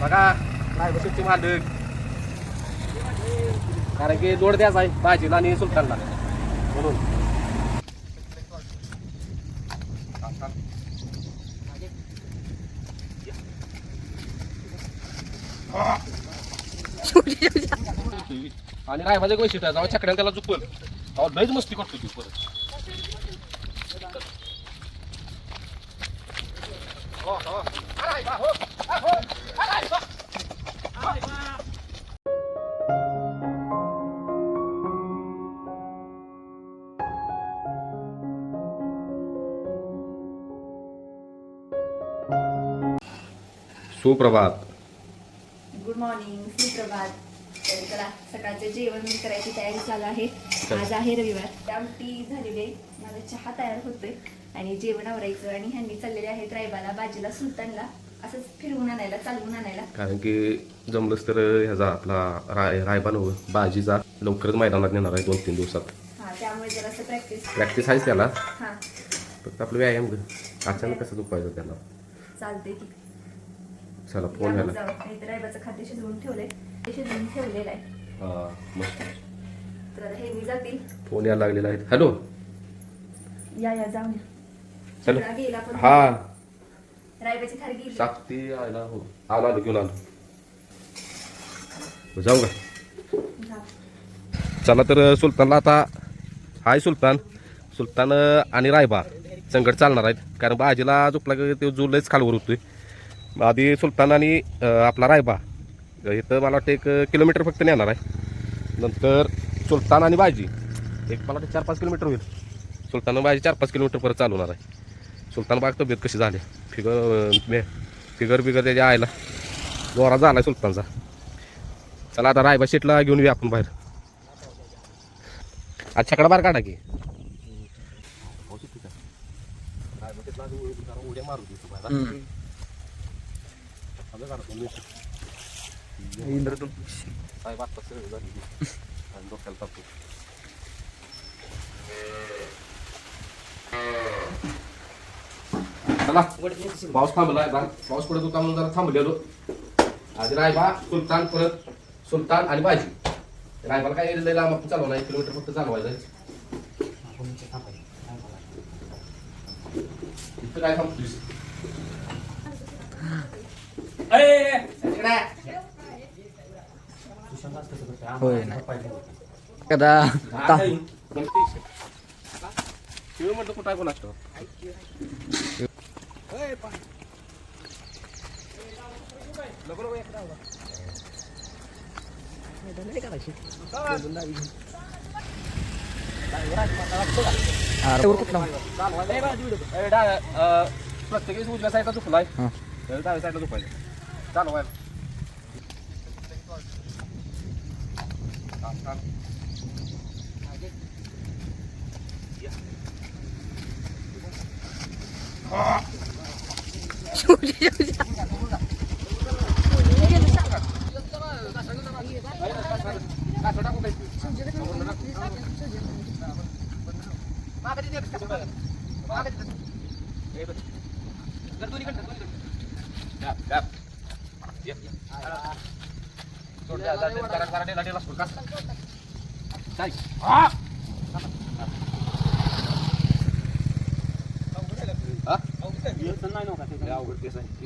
बघा नाही बसूची मालक कारण की जोड द्यायचा आहे भाजीला आणि सुलतानला. म्हणून. आणि राय एक वैशिष्ट्य जाऊ जेव्हा छकड्याला त्याला चुकवल अहो लयच मस्ती करतो तू परत. हो, हो. सुप्रभात. गुड मॉर्निंग सुप्रभात. तर चला सकाळचं जेवण करायची तयारी चालू आहे. आज आहे रविवार. आमटी झालेली आहे. माझा चहा तयार होतोय आणि जेवण आवरायचं आणि ह्यांनी चाललेले आहेत रायबाला बाजीला सुलतानला. असंच फिरवून आणायला चालवून आणायला. कारण की जमलंच तर ह्याचा आपला राय रायबा नव बाजीचा लवकरच मैदानात नेणार आहे दोन तीन दिवसात. हा त्यामुळे जरासं प्रॅक्टिस प्रॅक्टिस आहेच त्याला. हा. फक्त आपलं व्यायाम ग. अचानक कसं दुपायचं त्याला? चालते की. चला फोन जाऊ. नाही तर रायबाचं खाद्य शिजवून ठेवलंय. ते शिजवून ठेवलेलं आहे. हा मस्त. तर आता हे मी जातील फोन यायला लागलेला आहे. हॅलो या या जाऊन. चलो. चिवडा गेला पण. हा. रायबाची थार गेली साक्षी आयला हो. आलो आलो घेऊन आलो. जाऊ का. चला तर सुलतानला आता हाय सुलतान. सुलतान आणि रायबा संकट चालणार आहेत. कारण बाजीला झोपला ते जुलच खालवर होतोय. मग आधी सुलतान आणि आपला रायबा इथं मला वाटतं एक किलोमीटर फक्त नेणार आहे. नंतर सुलतान आणि बाजी एक मला वाटतं चार पाच किलोमीटर होईल. सुलतान आणि बाजी चार पाच किलोमीटर परत चालवणार आहे. सुलतान बाग तब्येत कशी झाली? फिगर फिगर बिगर त्याच्या आयला जोरा झाला सुलतानचा. चला आता रायबा शेटला घेऊन येऊ आपण बाहेर. आज छकडा बार काढा की. चला पाऊस थांबलाय बा. पाऊस पडत होता म्हणून जरा थांबलेलो. आधी रायबा सुलतान परत सुलतान आणि बाजी. रायबाला काय लय लांब आपण चालवणार एक किलोमीटर फक्त चालवायचं इथं काय होय कदा? शिव म्हटलं कुठं वर कुठला प्रत्येक उजव्या साईडला झुकलाय. हा. डाव्या साईडला झुकायचं चालू आहे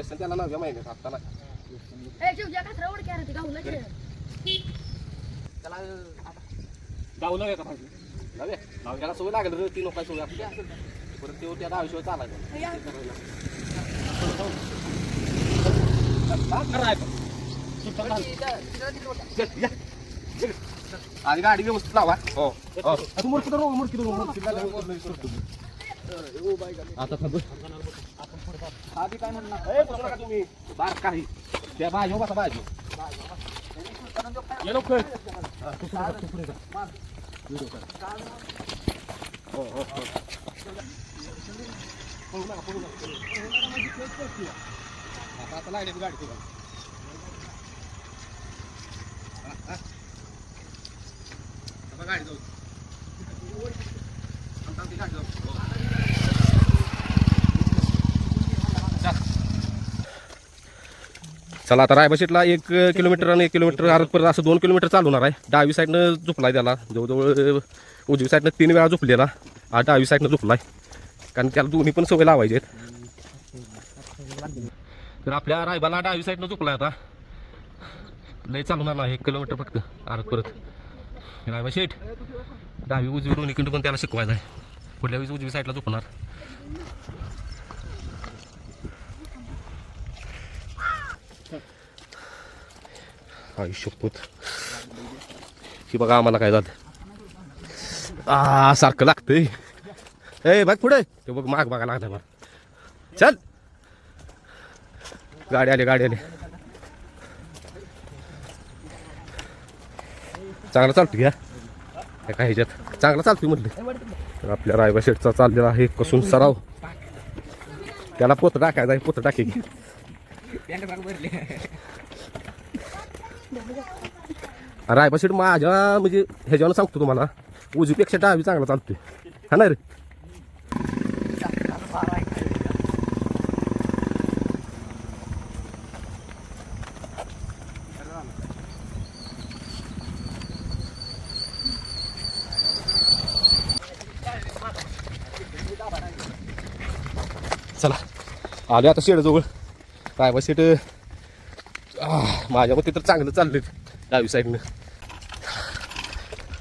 त्याला नव्या महिन्यात आता नाही. गावलं आहे का पाहिजे नव्हे त्याला सवय लागेल रे ती लोकांची सवय आपली असेल परत ते त्या आयुष्यावर चालायचं आणि गाडी व्यवस्थित लावा. हो. तू मुरकी धरू मुरकी धरू मुरकी आता थांब. आधी काय म्हणणार तुम्ही? बार काही. त्या भाजी बसा भाजी ये लवकर. हा. हो, हो, हो. आता लागली गाडी तुला गाडी जाऊ आता ती गाडी जाऊ जा. चला आता रायबाशीटला एक किलोमीटर आणि एक किलोमीटर अर्ध परत असं दोन किलोमीटर चालवणार आहे. डावी साईडनं झोपलाय त्याला. जवळजवळ उजवी साईडनं तीन वेळा झोपलेला. हा डावी साईडनं झोपलाय. कारण त्याला दोन्ही पण सवय लावायचे आहेत. तर आपल्या रायबाला डावी साईडनं झोपलाय आता. लय चालवणार नाही. एक किलोमीटर फक्त अर्ध परत रायबा शेठ डावी उजवी दोन्ही किंड पण त्याला शिकवायला आहे पुढल्या वेळेस उजवी साईडला झोपणार. आई शपथ ही बघा आम्हाला काय झालं आ सारखं लागतंय. ए बघ पुढे. ते बघ माग बघा लागलं मला चल. गाडी आली गाडी आली. चांगला चालतो घ्या. काय ह्याच्यात. चांगला चालतोय म्हटलं. आपल्या रायबा शेटचा चाललेला आहे कसून सराव. त्याला पोत टाकायचा आहे पोत टाके. रायबा शेट माझ्या म्हणजे ह्याच्यावर सांगतो तुम्हाला. उजवीपेक्षा डावी चांगला चालतोय. हा ना रे? चला. आलो आता शेडजवळ. रायबा शेट माझ्या मते तर चांगलं चाललं डावी साईडनं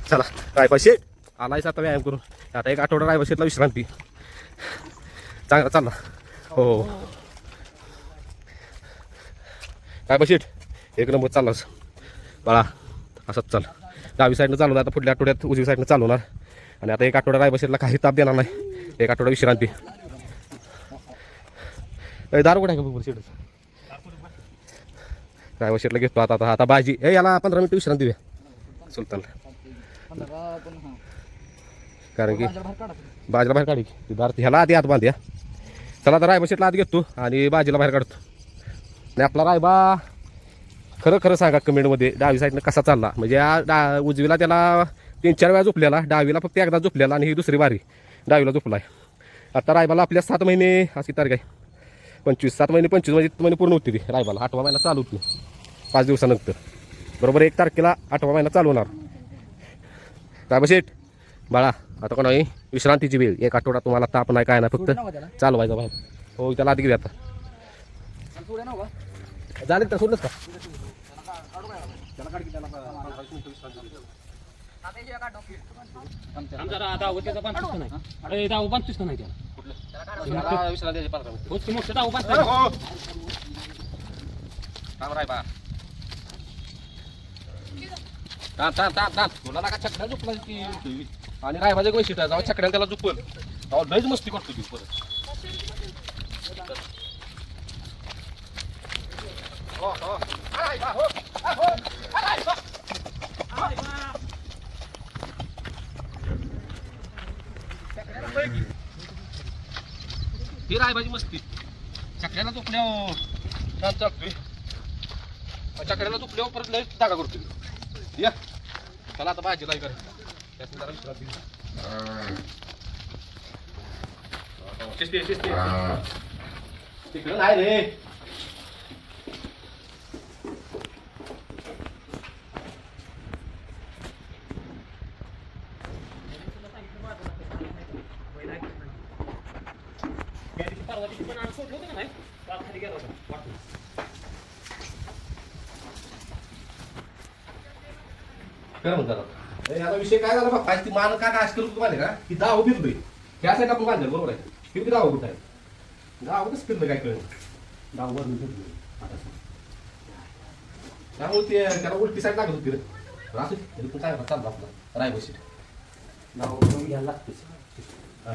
चला रायबा शेट आलायच आता व्यायाम करून. आता एक आठवडा रायबा शेटला विश्रांती चांगला चालला. हो. रायबा शेट एक नंबर चाललाच बाळा असंच चाल. डावी साईडनं चालवणार आता पुढल्या आठवड्यात उजवी साईडनं चालवणार. आणि आता एक आठवडा रायबा शेटला काही ताप देणार नाही. एक आठवडा विश्रांती. ए, दारू आहे का बघ शेटच ड्रायव्हर घेतो आता आता आता बाजी. ए याला पंधरा मिनिट विश्रांती देऊया. सुलतानला कारण की बाजीला बाहेर काढी की. दार ह्याला आधी आत बांधूया चला आता रायबा शेटला आत घेतो आणि बाजीला बाहेर काढतो. आणि आपला रायबा खरं खरं सांगा कमेंटमध्ये डावी साईडनं कसा चालला? म्हणजे या डा उजवीला त्याला तीन चार वेळा झोपलेला डावीला फक्त एकदा झोपलेला आणि ही दुसरी बारी डावीला झोपलाय. आता रायबाला आपल्या सात महिने अशी तारीख आहे. पंचवीस सात महिने पंचवीस म्हणजे महिने पूर्ण होती ती रायबाला. आठवा महिना चालू होती. पाच दिवसानंतर. बरोबर एक तारखेला आठवा महिना चालू होणार. रायबा शेठ बाळा आता कोणा विश्रांतीची वेळ. एक आठवडा तुम्हाला ताप नाही काय नाही फक्त चालवायचा बाहेर. हो त्याला आधी घेऊया आता. झाले तर सोडलंच का? आमचा हो, आणि राय माझ्या पंचवीस आहे अरे दाव त्याला विश्रांती द्यायची पंधरा मिनिटं. होच की मोठं दाव पंचवीस आहे जाऊ छकड्या त्याला झोपल जाऊ लयच मस्ती करतो हो. ती परत हो, हो. रायबा, हो. आ, हो. आ, रायबा. छकड्याला पळ की. ही रायबाची मस्ती. छकड्याला झोपल्या छान चालतोय चकड्याला झोपल्यावर परत लय जागा करतोय. या. चला आता भाजीला कर. त्यासनी जरा विश्रांती शिस्ती. तिकडं नाही रे परवा दिवशी पण आम्ही सोडलं होतं का नाही तो खाली गेला होता वाटून. कर म्हणतात याचा विषय काय झाला बघ ती मान का नाश करू माहिती का? की दाव फिरतोय ह्या साईड आपण बांधलं बरोबर आहे. फिरते दाव कुठं आहे दाव कसं फिरलं काय कळलं. दाव वर फिरलं. आता त्यामुळे ते त्याला उलटी साईड लागत होती रे. तरी पण काय चाललं आपला. राय बशीट दाव घ्यायला लागतेच हा.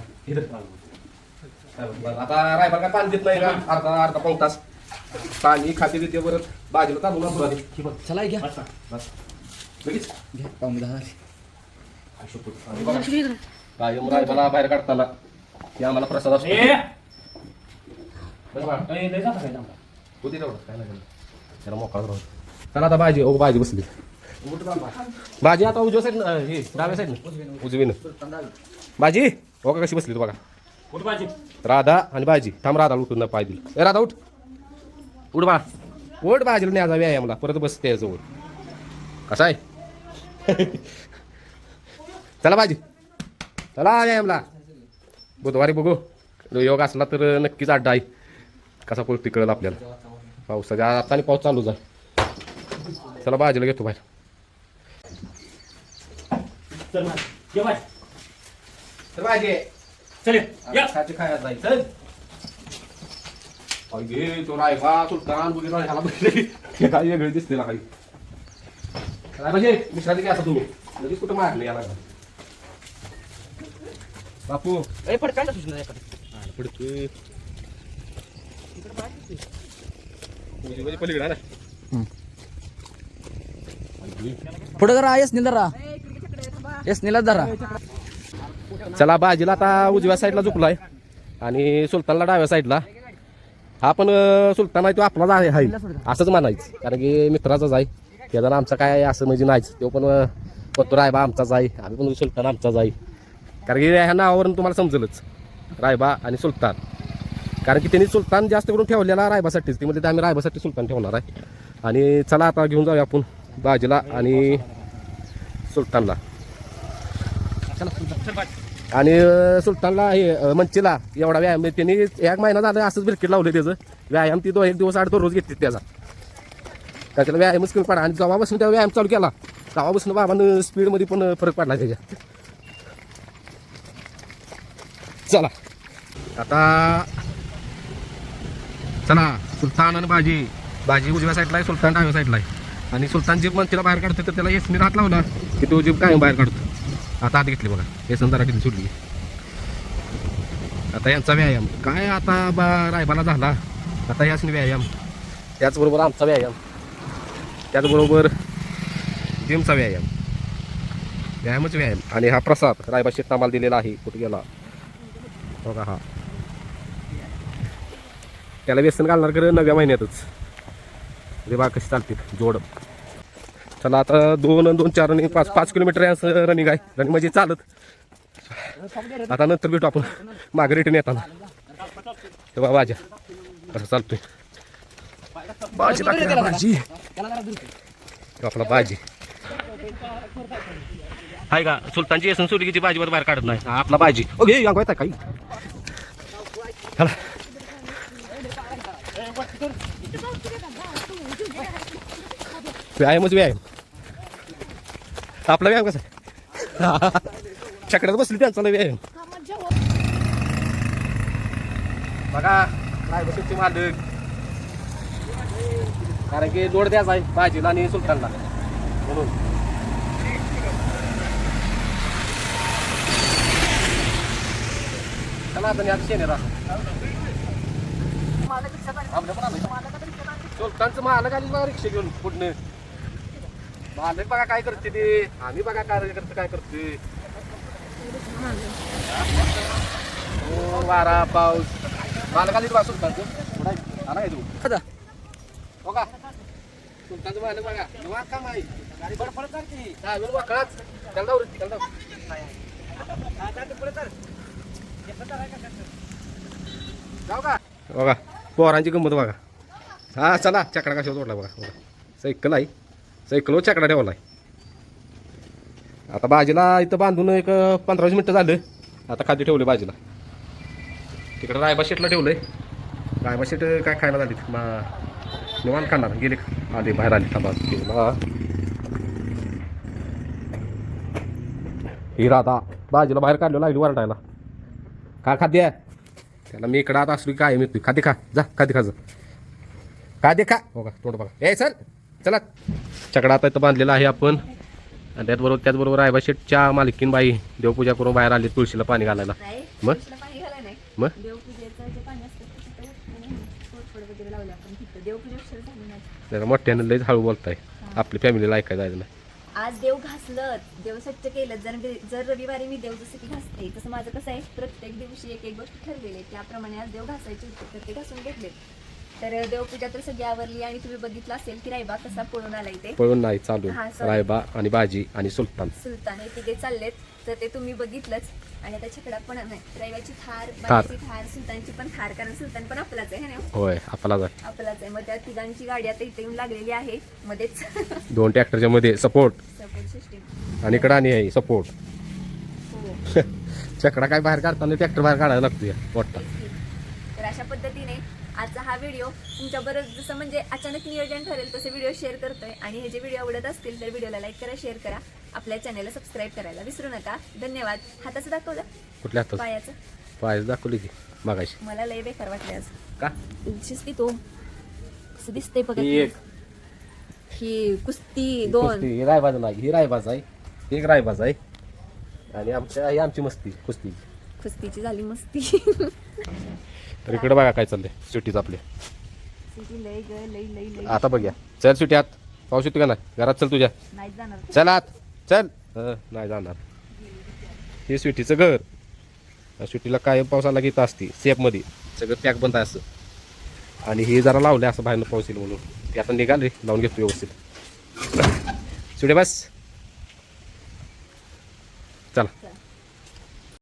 काय बरं, आता रायबार काय पाणी देत नाही का? अर्धा अर्धा पाऊन तास. पाणी खाते देते परत बाजूला चालू ना चला घ्या. बस. लगेच. घ्या पाहून दहा कायम रायबाला बाहेर काढताना की आम्हाला प्रसाद असतो? होती तेवढं. काय नाही झालं. त्याला मोकळा राहू चला आता भाजी ओ भाजी बसली. भाजी आता उजव्या साईड हे डाव्या साईड उजवीनं. भाजी हो का कशी बसली तू बघा. राधा आणि भाजी थांब राधा उठून ना पाय दिलं. ए राधा उठ. उठ बाळा. ओढ बाजूला न्याजा व्यायामला परत बस त्याजवळ. कसा आहे? चला बाजी चला व्यायामला बुधवारी बघू. योग असला तर नक्कीच अड्डा आहे. कसा पळतो कळेल आपल्याला. पावसाच्या आता आणि पाऊस चालूच आहे चला बाजूला घेतो बाहेर. चल चल तो रायबा सुलतान बघितला ह्याला बघितले काय वेगळे दिसते ना काही. काय विश्रांती घ्या आता तुम्ही लगेच कुठं मारले याला? बापू. ए पलीकडे पुढे जरा येस नील जरा येस नीला जरा चला बाजीला आता उजव्या साईडला झुकलाय. आणि सुलतानला डाव्या साईडला. हा पण सुलतान आहे तो आपलाच आहे हाय. असंच म्हणायचं. कारण की मित्राचाच आहे. त्याचा आमचा काय आहे असं म्हणजे नाहीच. तो पण अं, पत्तो रायबा आमचाच आहे आम्ही पण सुलतान आमचाच आहे कारण की ह्या नावावरून तुम्हाला समजलंच. रायबा आणि सुलतान. कारण की त्यांनी सुलतान जास्त करून ठेवलेला रायबासाठीच. ती म्हणजे आम्ही रायबासाठी सुलतान ठेवणार आहे. आणि चला आता घेऊन जाऊया आपण बाजीला आणि सुलतानला. आणि सुलतानला हे मंचीला एवढा व्यायाम त्यांनी एक महिना झाला असंच बिरकीट लावलं त्याचं. व्यायाम ती दो एक दिवस आठ रोज घेतली त्याचा. का त्याला व्यायामच कमी पडा. आणि गावापासून त्या व्यायाम चालू केला. गावापासून बाबानं स्पीडमध्ये पण फरक पडला त्याच्या. चला. आता चला सुलतान आणि बाजी. बाजी उजव्या साईडला आहे सुलतान डाव्या साईडला आहे. आणि सुलतान जीप मंचीला बाहेर काढतो तर त्याला येसमीर हात लावला की तो जीप कायम बाहेर काढतो आता आत घेतली बघा. येसन जरा किती सुटली आता यांचा व्यायाम. काय आता बा रायबाला झाला. आता याच व्यायाम. त्याचबरोबर आमचा व्यायाम. त्याचबरोबर जिमचा व्यायाम. व्यायामच व्यायाम. आणि हा प्रसाद रायबा शेत आम्हाला दिलेला आहे. कुठे गेला? का हा. त्याला व्यसन घालणार खरं नव्या महिन्यातच. रे बा कशी चालते? जोड. चला आता दोन दोन चार आणि पाच पाच किलोमीटर आहे रनिंग आहे. रनिंग म्हणजे चालत. आता नंतर भेटू आपण. मागे रिटर्न येताना. तेव्हा बाजा असं चालतोय? बाजी लागते ना, बाजी तो आपला बाजी हाय का? सुलतानची येसून सुटकीची बाजीवर बाहेर काढत नाही. आपला बाजी ओके येतात काही. चला. व्यायामच व्यायाम. आपला व्यायाम कसा आहे? चकड्यात बसली त्यांचा व्यायाम. बघा काय बसची मालक. कारण की जोड द्यायचा आहे भाजीला आणि सुलतानला. म्हणून. चला आता आता शेने सुलतानचं मालक आली बघा रिक्षा घेऊन पुढनं. मालक बघा काय करते ते. आम्ही बघा काय करते काय करते. हो वारा पाऊस. मालक आली बघा सुलतानचं. आहे. आला काय तू हो का? मालक बघा. निवांत काम आहे गाडी बरं परत जाते हा वेळ वाकळाच त्याला जाऊ रे त्याला जाऊ का? बघा पोरांची गंमत बघा. हा चला चकडा कशावर जोडला बघा बघा. सायकल आहे. सायकलवर चकडा ठेवला आहे आता बाजीला इथं बांधून एक पंधरा वीस मिनटं झालं. आता खाली ठेवले बाजीला. तिकडं रायबा शेटला ठेवलंय. रायबा शेट काय खायला झाली मा निवांत खाणार गेले का? आले बाहेर आले थांबा. तिला ही राधा बाजीला बाहेर काढलं लागली वरडायला. का खाद्य? त्याला मी इकडं आता असलो काय मी खाते खा. जा खाते खा जा. खाते खा. हो का? तोंड बघा. ए सर चला. चकडा आता इथं बांधलेला आहे आपण. आणि त्याचबरोबर त्याचबरोबर रायबा शेटच्या मालकीनबाई देवपूजा करून बाहेर आली तुळशीला पाणी घालायला. मग? मग देवपूजेचं जे पाणी असतं ते तिथं आणि कोरफड वगैरे लावलं आपण तिथं देवपूजा उशीर झाली नाही जरा मोठ्यानं लयच हळू बोलताय. आपली फॅमिलीला ऐकायला जायचं नाही. आज देव घासलं देव स्वच्छ केलं. जर जर रविवारी मी देव जसं की घासते तसं माझं कसं आहे प्रत्येक दिवशी एक एक गोष्ट ठरलेली आहे. त्याप्रमाणे आज देव घासायचे होते. तर ते घासून घेतले. तर देवपूजा तर सगळी आवरली आणि तुम्ही बघितलं असेल की रायबा कसा पळून आला इथे. पळून नाही चालू. हा, sorry. रायबा आणि बाजी आणि सुलतान. सुलतान हे तिघे चाललेत. तर ते तुम्ही बघितलंच. आणि आता छकडा पण रायबाची थार थार. बाजीची थार सुलतानची पण थार कारण सुलतान पण आपलाच आहे ना? होय आपला जाय आपलाच आहे. मग त्या तिघांची गाडी आता इथे येऊन लागलेली आहे. मध्येच. दोन ट्रॅक्टरच्या मध्ये. सपोर्ट. सपोर्ट सिस्टीम आणि इकडं आणि आहे सपोर्ट. हो. चकडा काय बाहेर काढताना ट्रॅक्टर बाहेर काढायला लागतो या मोठा तर अशा पद्धतीने आजचा हा व्हिडिओ तुमच्याबरोबर जसं म्हणजे अचानक नियोजन ठरेल तसे व्हिडिओ शेअर करतोय. आणि हे जे व्हिडिओ आवडत असतील तर व्हिडिओला लाईक करा शेअर करा. आपल्या चॅनलला सबस्क्राईब करायला विसरू नका. धन्यवाद. हाताचं दाखवलं? कुठल्या हातात पायाचं? पायच दाखवली की मागाशी. मला लय बेकार वाटले आज. का? शिस्ती तो कसं दिसतंय बघा ही एक. ही कुस्ती दोन. कुस्ती ही रायबाज नाही ही रायबाज आहे. एक रायबाज आहे. आणि आमच्या ही आमची मस्ती कुस्ती. कुस्तीची झाली मस्ती. तर इकडे बघा काय चाललंय सुट्टीच आपले. सिटी लय ग लय लय लय. आता बघूया. चल सुट्टी आत. पाऊस येतो का नाही? घरात चल तुझ्या. नाही जाणार. चल आत. चल. नाही जाणार. हे स्वीटीचं घर. स्वीटीला कायम पाऊस आला की इथं असते सेफमध्ये सगळं पॅक बंद आहे असं. आणि हे जरा लावले असं बाहेरनं पाऊस येईल म्हणून. ते आता निघाल लावून घेतो व्यवस्थित. सुटे बस.